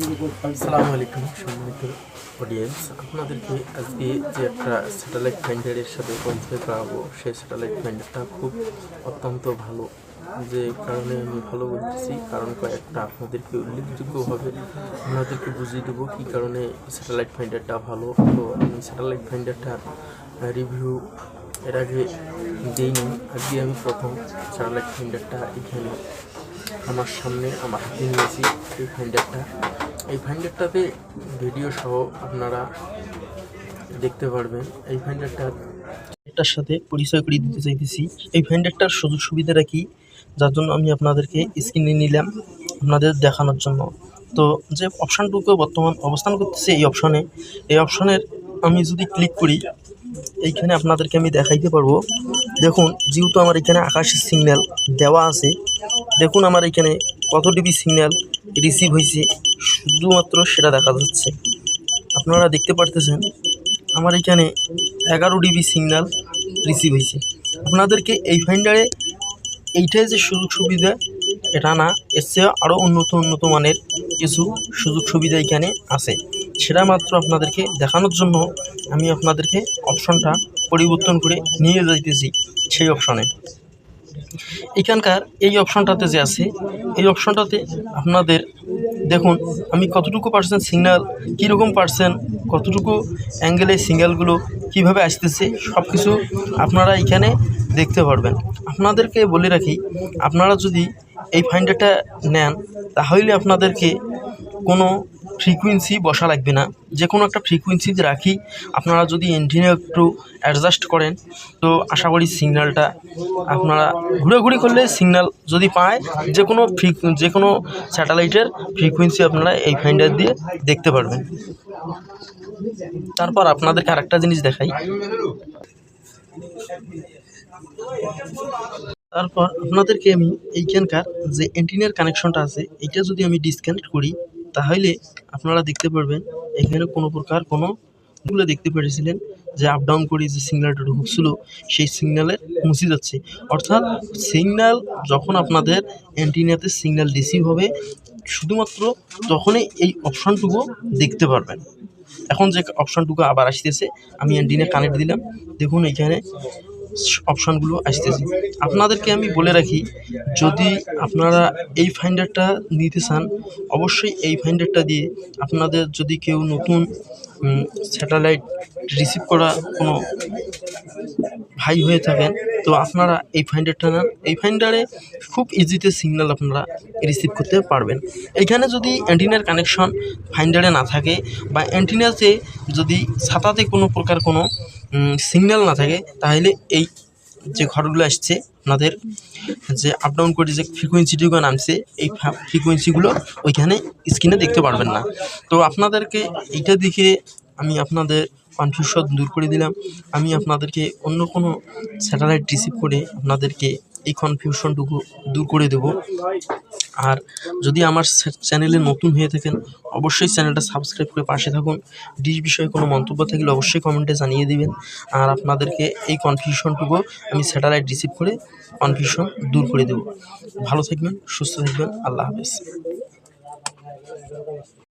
আসসালামু আলাইকুম সম্মানিত অডিয়েন্স আপনাদেরকে আজকে যে একটা স্যাটেলাইট ফাইন্ডারের সাথে পরিচয় করাবো, সেই স্যাটেলাইট ফাইন্ডারটা খুব অত্যন্ত ভালো। যে কারণে আমি ভালো বলতেছি কারণ কয়েকটা আপনাদেরকে উল্লেখযোগ্যভাবে আপনাদেরকে বুঝিয়ে দেবো কী কারণে স্যাটেলাইট ফাইন্ডারটা ভালো। তো আমি স্যাটেলাইট ফাইন্ডারটা রিভিউ এর আগে দিইনি। আজকে আমি প্রথম স্যাটেলাইট ফাইন্ডারটা এখানে আমার সামনে আমার হাতে নিয়েছি এই ফাইন্ডারটা এই ফাইন্ডারটাতে ভিডিও সহ আপনারা দেখতে পারবেন। এই ফাইন্ডারটা এটার সাথে পরিচয় করিয়ে দিতে চাইতেছি। এই ফাইন্ডারটার সুযোগ সুবিধাটা কি? যার জন্য আমি আপনাদেরকে স্ক্রিনে নিলাম আপনাদের দেখানোর জন্য। তো যে অপশানটুকু বর্তমান অবস্থান করতেছে এই অপশানে এই অপশানের আমি যদি ক্লিক করি, এইখানে আপনাদেরকে আমি দেখাইতে পারব। দেখুন, যেহেতু আমার এখানে আকাশের সিগন্যাল দেওয়া আছে, দেখুন আমার এখানে কত ডিবি সিগন্যাল রিসিভ হয়েছে, শুধুমাত্র সেটা দেখা যাচ্ছে। আপনারা দেখতে পারতেছেন, আমার এখানে এগারো ডিবি সিগন্যাল রিসিভ হয়েছে। আপনাদেরকে এই ফাইন্ডারে এইটাই যে সুযোগ সুবিধা, এটা না, এর চেয়ে আরও উন্নত উন্নত মানের কিছু সুযোগ সুবিধা এখানে আছে। সেটা মাত্র আপনাদেরকে দেখানোর জন্য আমি আপনাদেরকে অপশনটা পরিবর্তন করে নিয়ে যাইতেছি সেই অপশনে। এখানকার এই অপশনটাতে যে আছে, এই অপশনটাতে আপনাদের দেখুন, আমি কতটুকু পার্সেন্ট সিগন্যাল কীরকম পার্সেন্ট কতটুকু অ্যাঙ্গেলে সিগন্যালগুলো কীভাবে আসতেছে সব কিছু আপনারা এখানে দেখতে পারবেন। আপনাদেরকে বলে রাখি, আপনারা যদি এই ফাইন্ডারটা নেন, তাহলে আপনাদেরকে কোনো ফ্রিকুয়েন্সি বসা লাগবে না। যে কোনো একটা ফ্রিকুয়েন্সি রাখি। আপনারা যদি এন্টিনে একটু অ্যাডজাস্ট করেন, তো আশা করি সিগন্যালটা আপনারা ঘুরে করলে সিগন্যাল যদি পায় যে কোনো যে কোনো স্যাটেলাইটের ফ্রিকুয়েন্সি আপনারা এই ফাইন্ডার দিয়ে দেখতে পারবেন। তারপর আপনাদেরকে আরেকটা জিনিস দেখাই। তারপর আপনাদেরকে আমি এইখানকার যে এন্টিনার কানেকশনটা আছে এটা যদি আমি ডিসকানেক্ট করি তাহলে আপনারা দেখতে পারবেন, এখানে কোনো প্রকার কোনো গুলো দেখতে পেরেছিলেন যে আপ ডাউন করে যে সিগন্যালটা ঢুকছিল, সেই সিগন্যালের মুছে যাচ্ছে। অর্থাৎ সিগন্যাল যখন আপনাদের অ্যান্টিনাতে সিগন্যাল রিসিভ হবে, শুধুমাত্র তখনই এই অপশানটুকু দেখতে পারবেন। এখন যে অপশানটুকু আবার আসতেছে, আমি অ্যান্টিনে কানেক্ট দিলাম। দেখুন এখানে অপশানগুলো আসতেছে। আপনাদেরকে আমি বলে রাখি, যদি আপনারা এই ফাইন্ডারটা নিতে চান, অবশ্যই এই ফাইন্ডারটা দিয়ে আপনাদের যদি কেউ নতুন স্যাটেলাইট রিসিভ করা কোনো ভাই হয়ে থাকেন তো আপনারা এই ফাইন্ডারটা নেন। এই ফাইন্ডারে খুব ইজিতে সিগন্যাল আপনারা রিসিভ করতে পারবেন। এইখানে যদি অ্যান্টিনার কানেকশন ফাইন্ডারে না থাকে বা অ্যান্টিনাতে যদি ছাতাতে কোনো প্রকার কোনো সিগন্যাল না থাকে, তাহলে এই যে ঘরগুলো আসছে, আপনাদের যে আপ ডাউন করে যে ফ্রিকোয়েন্সিটুকু নামছে, এই ফ্রিকোয়েন্সিগুলো ওইখানে স্ক্রিনে দেখতে পারবেন না। তো আপনাদেরকে এইটা দেখে আমি আপনাদের কনফিউশন দূর করে দিলাম। আমি আপনাদেরকে অন্য কোনো স্যাটেলাইট রিসিভ করে আপনাদেরকে এই কনফিউশনটুকু দূর করে দেব। আর যদি আমার চ্যানেলে নতুন হয়ে থাকেন, অবশ্যই চ্যানেলটা সাবস্ক্রাইব করে পাশে থাকুন। ডিশ বিষয়ে কোনো মন্তব্য থাকলে অবশ্যই কমেন্টে জানিয়ে দিবেন। আর আপনাদেরকে এই কনফিউশনটুকু আমি স্যাটেলাইট রিসিভ করে কনফিউশন দূর করে দেব। ভালো থাকবেন, সুস্থ থাকবেন, আল্লাহ হাফেজ।